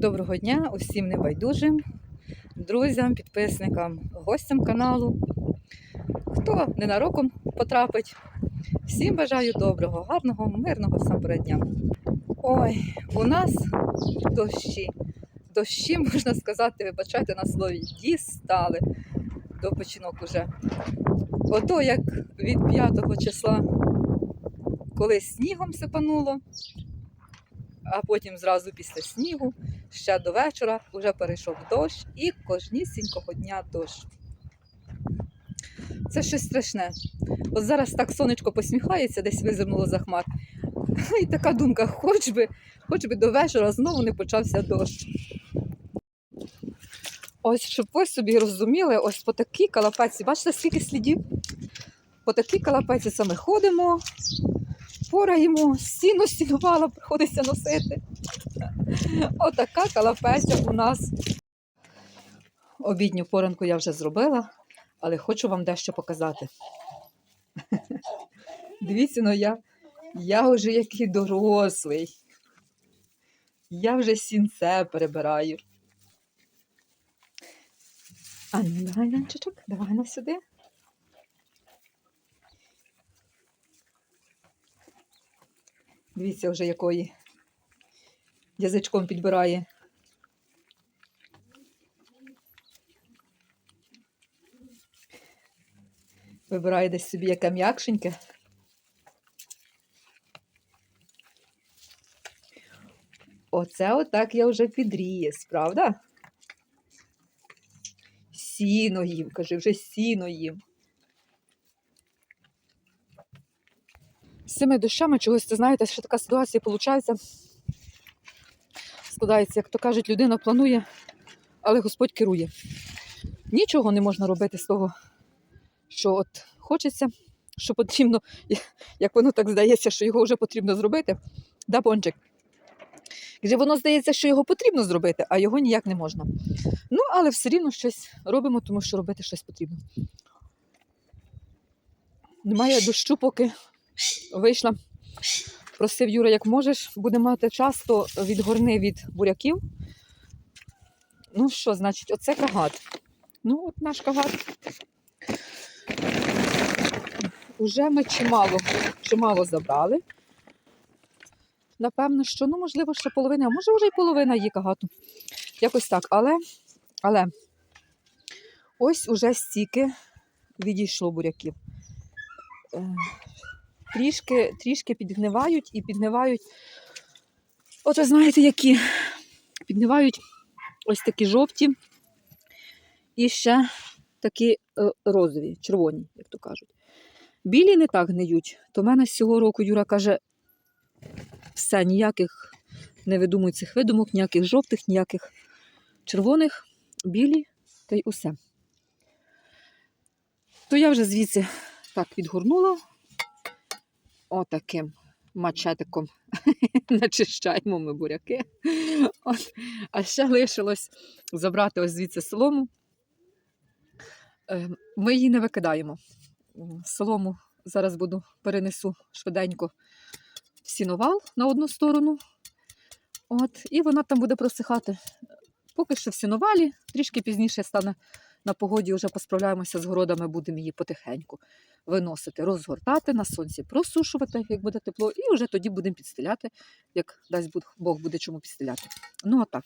Доброго дня усім небайдужим, друзям, підписникам, гостям каналу. Хто ненароком потрапить, всім бажаю доброго, гарного, мирного всамперед дня. Ой, у нас дощі. Дощі, можна сказати, вибачайте на слові, дістали до починок уже. Ото як від 5 числа, коли снігом сипануло, а потім зразу після снігу, ще до вечора вже перейшов дощ і кожнісінького дня дощ. Це щось страшне. От зараз так сонечко посміхається, десь визирнуло за хмар. І така думка, хоч би, хоч би до вечора знову не почався дощ. Ось, щоб ви собі розуміли, ось по такій калапеці, бачите, скільки слідів? По такій калапеці саме ходимо, пораємо, стіну стінувала, приходиться носити. Отака калапеця у нас. Обідню поранку я вже зробила, але хочу вам дещо показати. Дивіться, ну я, я вже який дорослий. Я вже сінце перебираю. А ну, давай, Янчичок, давай на сюди. Дивіться, вже якої язичком підбирає. Вибирає десь собі яке м'якшеньке. Оце отак я вже підріс, правда? Сіно їм, каже, вже сіно їм. Цими дощами чогось, це знаєте, що така ситуація виходить. Складається, як то кажуть, людина планує, але Господь керує. Нічого не можна робити з того, що от хочеться, що потрібно, як воно так здається, що його вже потрібно зробити. Да, Бончик? Вже воно здається, що його потрібно зробити, а його ніяк не можна. Ну, але все рівно щось робимо, тому що робити щось потрібно. Немає дощу, поки вийшла. Просив Юра, як можеш, буде мати час, то відгорни від буряків. Ну що, значить, оце кагат. Ну, от наш кагат. Уже ми чимало, чимало забрали. Напевно, що, ну, можливо, ще половина, а може вже й половина є кагату. Якось так. Але, але ось уже стільки відійшло буряків. Трішки, трішки підгнивають і підгнивають. От ви знаєте, які підгнивають ось такі жовті і ще такі е, розові, червоні, як то кажуть. Білі не так гниють. То в мене з цього року Юра каже, все, ніяких не видумуй цих видумок, ніяких жовтих, ніяких червоних, білі та й усе. То я вже звідси так відгорнула отаким мачетиком начищаємо ми буряки. От. А ще лишилось забрати ось звідси солому. Е, Ми її не викидаємо. Солому зараз буду перенесу швиденько в сіновал на одну сторону. От, І вона там буде просихати. Поки що в сіновалі, трішки пізніше стане на погоді вже посправляємося з городами, будемо її потихеньку виносити, розгортати на сонці, просушувати, як буде тепло, і вже тоді будемо підстеляти, як дасть Бог буде чому підстеляти. Ну а так.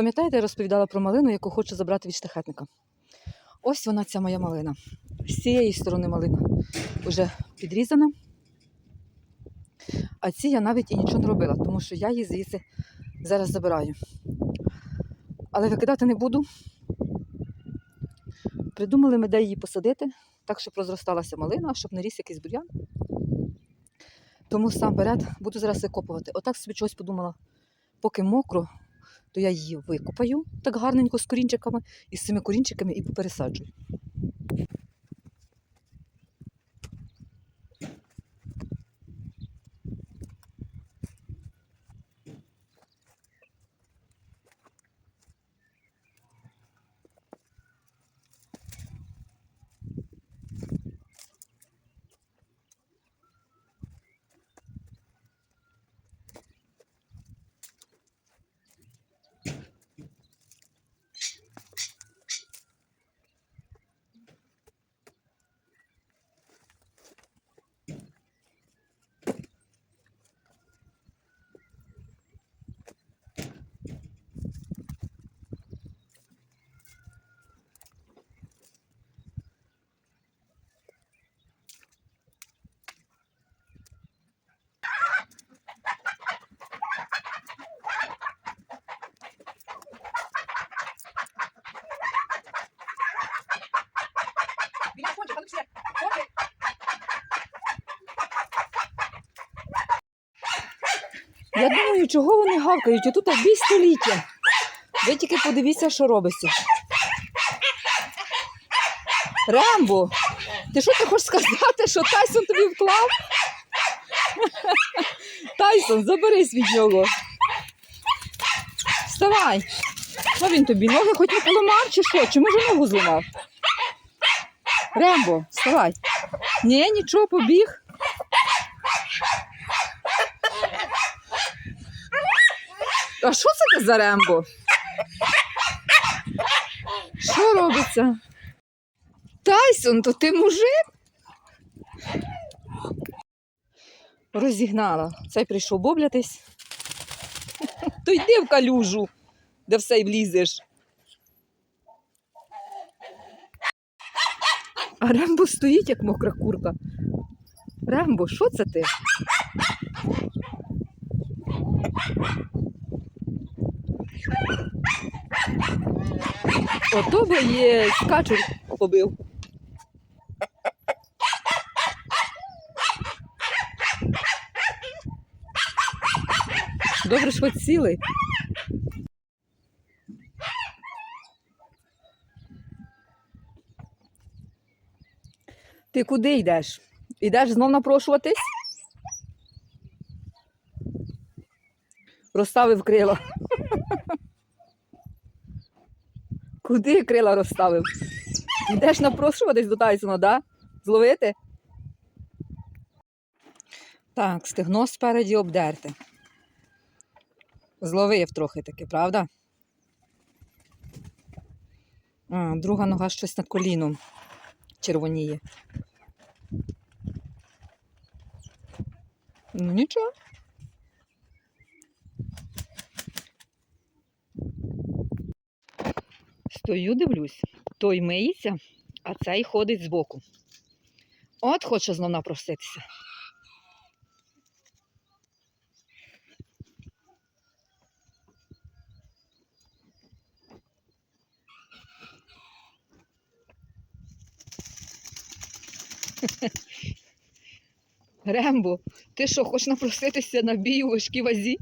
Пам'ятаєте, я розповідала про малину, яку хочу забрати від штахетника. Ось вона, ця моя малина. З цієї сторони малина вже підрізана. А ці я навіть і нічого не робила, тому що я її звідси зараз забираю. Але викидати не буду. Придумали ми, де її посадити, так, щоб розросталася малина, щоб не ріс якийсь бур'ян. Тому сам перед буду зараз викопувати. Отак собі чогось подумала, поки мокро, то я її викопаю так гарненько з корінчиками і з цими корінчиками і попересаджую. Я думаю, чого вони гавкають? Отут бій століття. Ви тільки подивіться, що робиться. Рембо, ти що ти хочеш сказати, що Тайсон тобі вклав? Тайсон, заберись від нього. Вставай. Що він тобі? Ноги хоч не поламав чи що? Чи може ногу зламав? Рембо, вставай. Ні, нічого, побіг. А що це за Рембо? Що робиться? Тайсон, то ти мужик? Розігнала. Цей прийшов боблятись. То йди в калюжу, де все й влізеш. А Рембо стоїть, як мокра курка. Рембо, що це ти? Ото би є скачур побив. Добре, що цілий. Ти куди йдеш? Йдеш знов напрошуватись? Розставив крила. Куди крила розставив? Йдеш напрошуватись до Тайсона, да? Зловити? Так, стегно спереді обдерте. Зловив трохи таки, правда? А, друга нога щось над коліном червоніє. Ну нічого. Стою, дивлюсь, той миється, а цей ходить збоку. От хоче знов напроситися. Рембо, ти що, хочеш напроситися на бій у важкій вазі?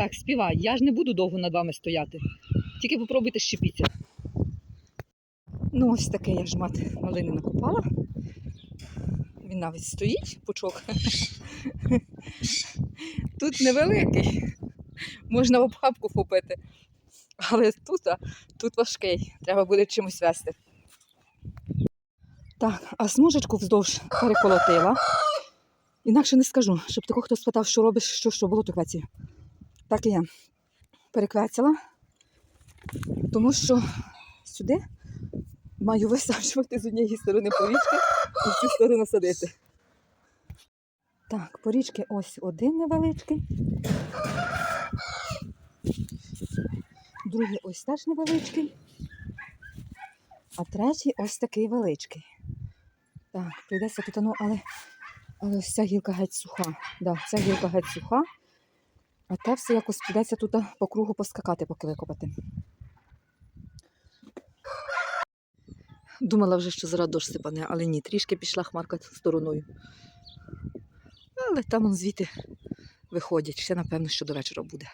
Так, співай, я ж не буду довго над вами стояти. Тільки попробуйте щепіться. Ну, ось таке я жмат малини накопала. Він навіть стоїть, пучок. Тут невеликий. Можна в обхапку попити. Але тут, а, тут важкий. Треба буде чимось вести. Так, а смужечку вздовж переколотила. Інакше не скажу, щоб такого хто спитав, що робиш, що, що було, то квецію. Так я переквецяла, тому що сюди маю висаджувати з однієї сторони порічки і з цю сторону садити. Так, порічки ось один невеличкий. Другий ось теж невеличкий. А третій ось такий величкий. Так, прийдеться тут, ну, але, але ось ця гілка геть суха. Да, ця гілка геть суха. А те все якось прийдеться тут по кругу поскакати, поки викопати. Думала вже, що зараз дощ сипане, але ні, трішки пішла хмарка стороною. Але там он звідти виходять. Ще, напевно, що до вечора буде.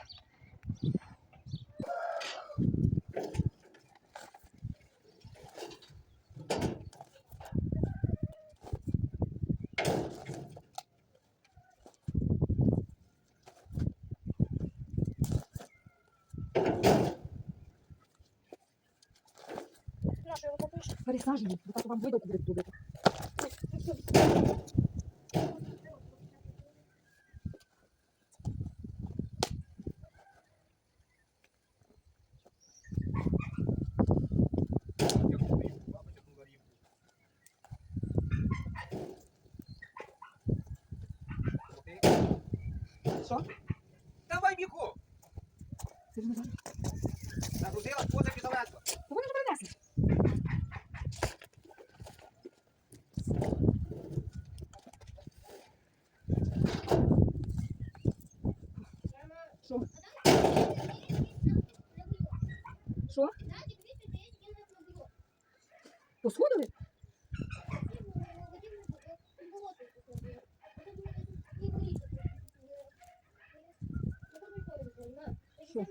Пересаджені, бо так вам видалку буде. Що? Давай бігу! Ти ж не знаєш? Нагрузила вони ж принесли. Що? Що? Посходили? Що?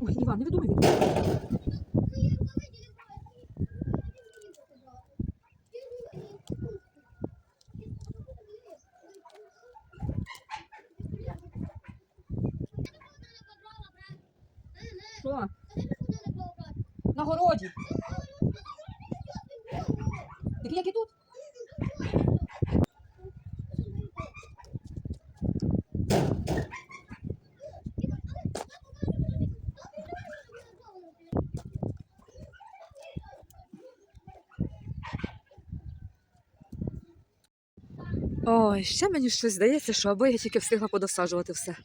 Ой, Іван, не видумай. Що? На городі. Такі, як і тут. Ой, ще мені щось здається, що аби я тільки встигла подосаджувати все.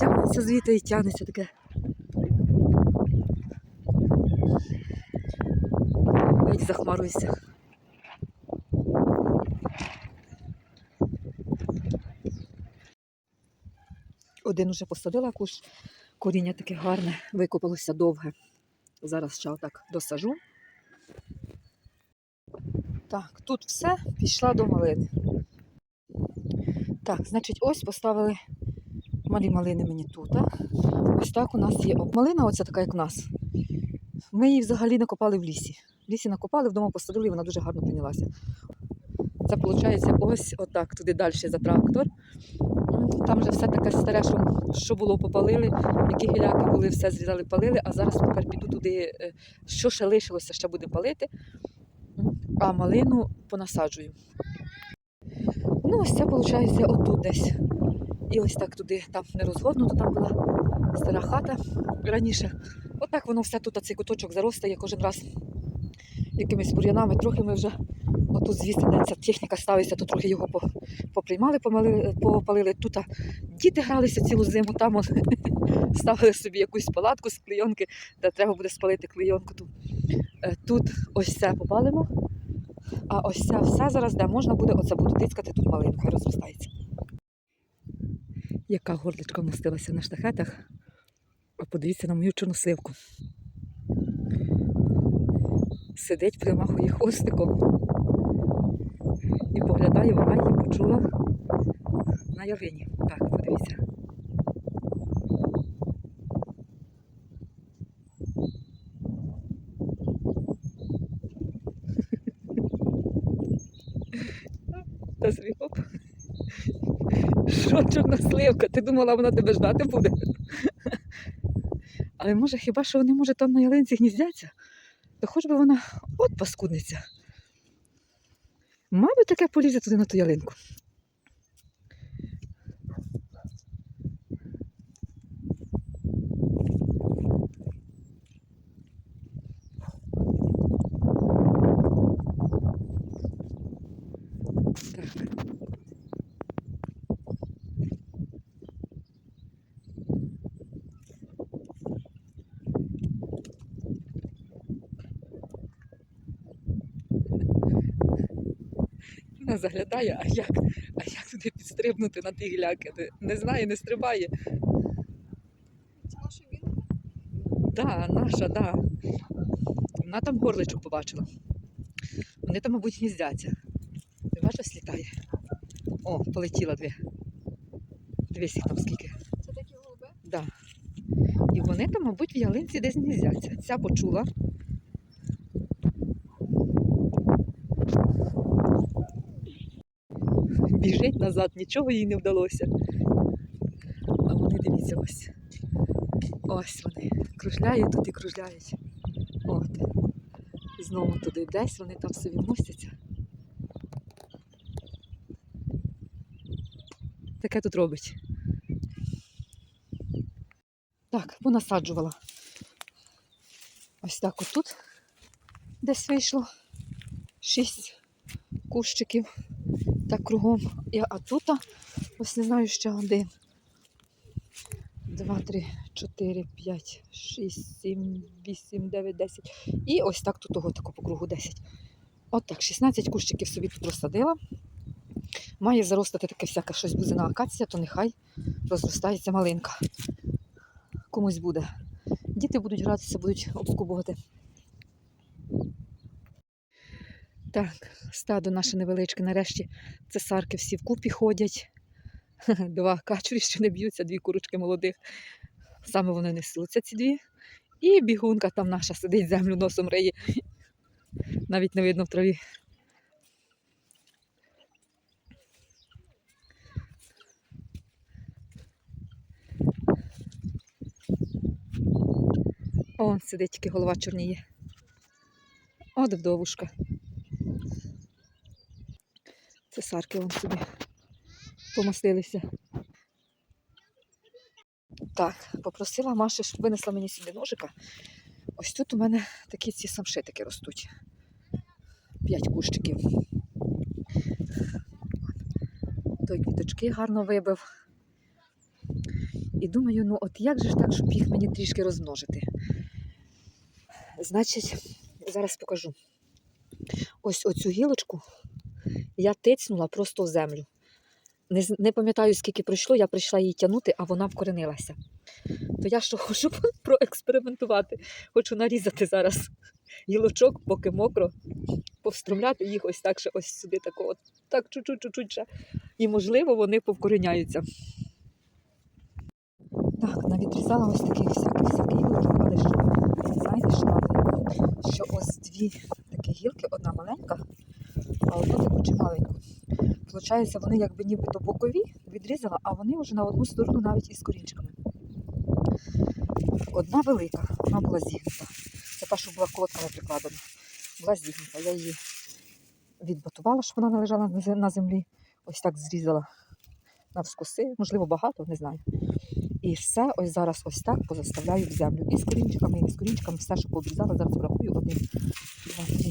Тягнеться звідти і тягнеться таке. Геть. Один уже посадила куш, коріння таке гарне, викопалося довге. Зараз ще отак досажу. Так, тут все, пішла до малини. Так, значить, ось поставили малі малини мені тут. а. Ось так у нас є. Малина, оця така, як у нас. Ми її взагалі накопали в лісі. Лісі накопали, вдома посадили, і вона дуже гарно прийнялася. Це виходить ось отак, туди далі за трактор. Там вже все таке старе, що, що було, попалили, які гіляки були, все зрізали, палили, а зараз тепер піду туди, е, що ще лишилося, ще буде палити, а малину понасаджую. Ну, ось це виходить отут десь. І ось так туди, там не розгорнуто, там була стара хата раніше. Отак воно все тут, цей куточок заростає кожен раз якимись бур'янами. Трохи ми вже отут звідси, де ця техніка ставиться, то трохи його поприймали, помали, попалили. Тут а, діти гралися цілу зиму, там от, ставили собі якусь палатку з клейонки, де треба буде спалити клейонку. Ту. Е, Тут ось це попалимо, а ось це все зараз, де можна буде, оце буду тискати тут малинку, хай розростається. Яка горличка вмостилася на штахетах. А подивіться на мою чорносливку. Сидить, примахує хвостиком і поглядає, вона її почула на ялині. Так, подивіться. Та оп. Що чорносливка? Ти думала, вона тебе ждати буде? Але може хіба що вони, може, там на ялинці гніздяться? То хоч би вона от паскудниця. Мабуть, таке полізе туди на ту ялинку. Так. Вона заглядає, а як, а як туди підстрибнути на ті гіляки? Не- знає, не стрибає. Це наша він. Да, наша, да. Вона там горличок побачила. Вони там, мабуть, гніздяться. Ти бачиш, літає. О, полетіла дві. Дивись їх там скільки. Це такі голуби. Да. І вони там, мабуть, в ялинці десь гніздяться. Ця почула. Назад, нічого їй не вдалося. А вони дивіться ось. Ось вони. Кружляють тут і кружляють. От. Знову туди десь вони там собі мостяться. Таке тут робить. Так, понасаджувала. Ось так отут десь вийшло шість кущиків. Так кругом. А тут, ось не знаю, ще один. Два, три, чотири, п'ять, шість, сім, вісім, дев'ять, десять. І ось так тут того тако по кругу 10. От так, 16 кущиків собі тут розсадила. Має заростати таке всяке щось бузина акація, то нехай розростається малинка комусь буде. Діти будуть гратися, будуть обскубувати. Так, стадо наше невеличке. Нарешті цесарки всі вкупі ходять. Два качурі ще не б'ються, дві курочки молодих. Саме вони несуться, ці дві. І бігунка там наша сидить, землю носом риє. Навіть не видно в траві. О, сидить тільки голова чорніє. От вдовушка. Цесарки вон собі помастилися. Так, попросила Маші, щоб винесла мені сюди ножика. Ось тут у мене такі ці самшитики ростуть. П'ять кущиків. Той квіточки гарно вибив. І думаю, ну от як же ж так, щоб їх мені трішки розмножити? Значить, зараз покажу. Ось оцю гілочку я тицнула просто в землю. Не, не пам'ятаю, скільки пройшло, я прийшла її тягнути, а вона вкоренилася. То я що хочу проекспериментувати. Хочу нарізати зараз гілочок, поки мокро, повстромляти їх ось так, ще ось сюди, тако, от, так чуть-чуть, ще. І, можливо, вони повкореняються. Так, навідрізала ось таких всяких всяких гілочок, але що, знаєте. Що ось дві такі гілки, одна маленька, а одну таку чималеньку. Получається, вони якби нібито бокові відрізала, а вони вже на одну сторону навіть із корінчиками. Одна велика, вона була зігнута. Це та, що була колодками прикладена. Була зігнута. Я її відботувала, щоб вона не лежала на на землі. Ось так зрізала навскоси, можливо, багато, не знаю. І все ось зараз ось так позаставляю в землю. І з корінчиками, і не з корінчиками, все, що пообрізала, зараз врахую. Один, два, три,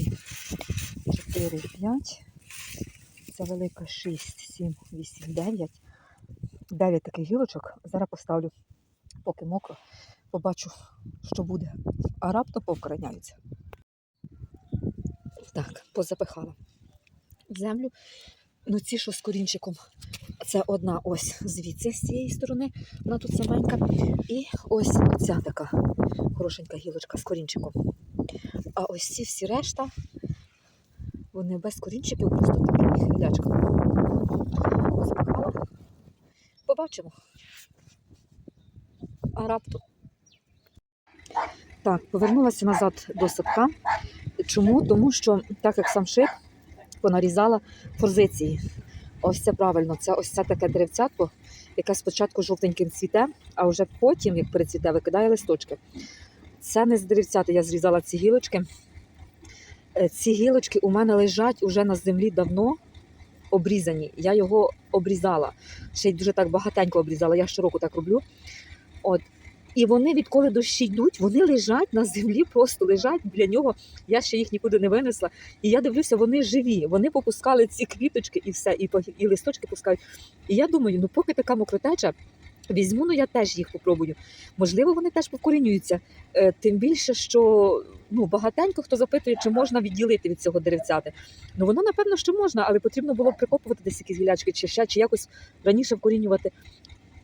чотири, п'ять. Це велика шість, сім, вісім, дев'ять. Дев'ять таких гілочок. Зараз поставлю, поки мокро. Побачу, що буде. А раптом повкореняються. Так, позапихала в землю. Ну, ці, що з корінчиком, це одна ось звідси з цієї сторони, вона тут саменька. І ось оця така хорошенька гілочка з корінчиком. А ось ці всі решта, вони без корінчиків, просто такі. Запихала. Побачимо. А раптом. Так, повернулася назад до садка. Чому? Тому що, так як самшит, понарізала форзиції. Ось це правильно, це ось це таке деревцятко, яке спочатку жовтеньким цвіте, а вже потім, як перецвіте, викидає листочки. Це не з деревцяти, я зрізала ці гілочки. Е, Ці гілочки у мене лежать уже на землі давно обрізані. Я його обрізала. Ще й дуже так багатенько обрізала. Я щороку так роблю. От. І вони, відколи дощі йдуть, вони лежать на землі, просто лежать біля нього. Я ще їх нікуди не винесла. І я дивлюся, вони живі. Вони попускали ці квіточки і все, і, і листочки пускають. І я думаю, ну поки така мокротеча, візьму, ну я теж їх попробую. Можливо, вони теж покорінюються. Е, Тим більше, що ну, багатенько хто запитує, чи можна відділити від цього деревцяти. Ну воно напевно що можна, але потрібно було прикопувати десь якісь гілячки чи ще, чи якось раніше вкорінювати.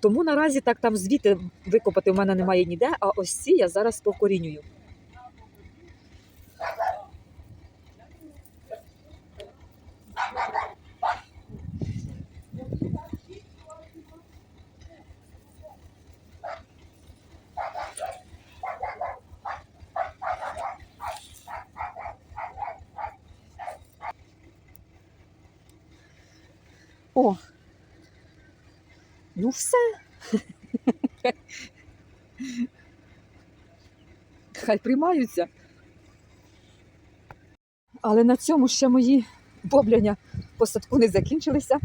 Тому наразі так там звідти викопати в мене немає ніде, а ось ці я зараз повкорінюю. О! Ну все. Хай приймаються. Але на цьому ще мої бобляння по садку не закінчилися.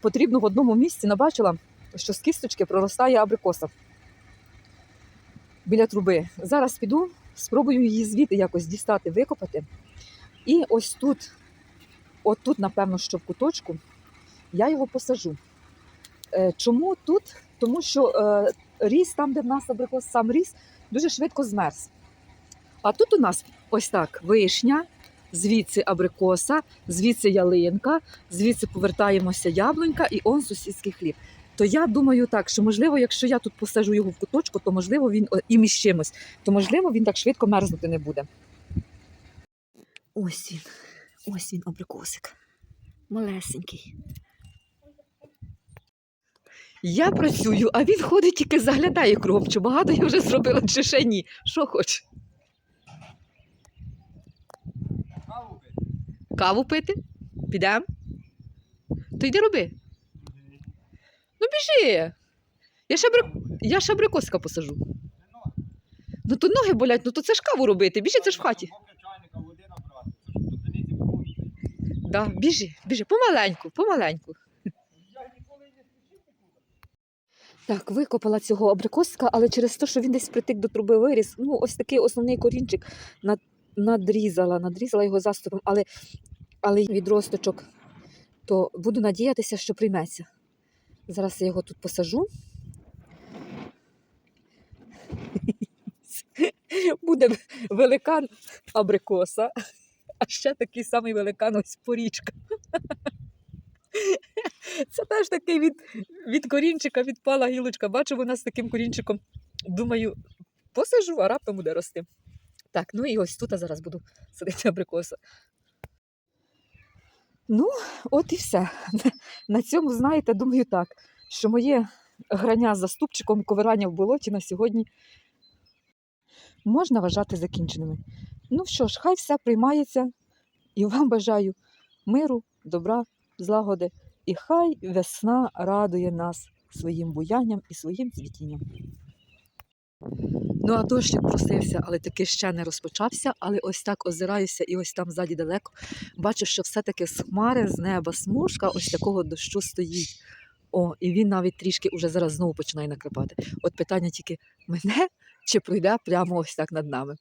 Потрібно в одному місці набачила, що з кісточки проростає абрикоса біля труби. Зараз піду, спробую її звідти якось дістати, викопати. І ось тут, от тут, напевно, що в куточку, я його посажу. Е, Чому тут? Тому що е, ріс, там, де в нас абрикос сам ріс, дуже швидко змерз. А тут у нас ось так вишня, звідси абрикоса, звідси ялинка, звідси повертаємося яблунька і он сусідський хліб. То я думаю так, що можливо, якщо я тут посажу його в куточку, то можливо він і між чимось, то можливо він так швидко мерзнути не буде. Ось він, ось він абрикосик. Малесенький. Я працюю, а він ходить тільки заглядає кругом. Чи багато я вже зробила, чи ще ні. Що хоче? Каву пити. Каву пити? Підемо? То йди роби. Ну біжи. Я ще, абри... я ще абрикоска посажу. Ну то ноги болять, ну то це ж каву робити. Біжи, це ж в хаті. Да, біжи, біжи, помаленьку, помаленьку. Я ніколи не спішив нікуди. Так, викопала цього абрикоска, але через те, що він десь притик до труби виріс, ну ось такий основний корінчик над, надрізала, надрізала його заступом, але, але відросточок, то буду надіятися, що прийметься. Зараз я його тут посажу. Буде великан абрикоса, а ще такий самий великан ось порічка. Це теж такий від, від корінчика відпала гілочка. Бачу, вона з таким корінчиком. Думаю, посажу, а раптом буде рости. Так, ну і ось тут я зараз буду садити абрикоса. Ну, от і все. На цьому, знаєте, думаю так, що моє грання з заступчиком ковирання в болоті на сьогодні можна вважати закінченими. Ну що ж, хай все приймається, і вам бажаю миру, добра, злагоди. І хай весна радує нас своїм буянням і своїм цвітінням. Ну, а дощик просився, але таки ще не розпочався. Але ось так озираюся, і ось там ззаді далеко. Бачу, що все-таки з хмари, з неба смужка ось такого дощу стоїть. О, і він навіть трішки уже зараз знову починає накрапати. От питання тільки мене чи пройде прямо ось так над нами.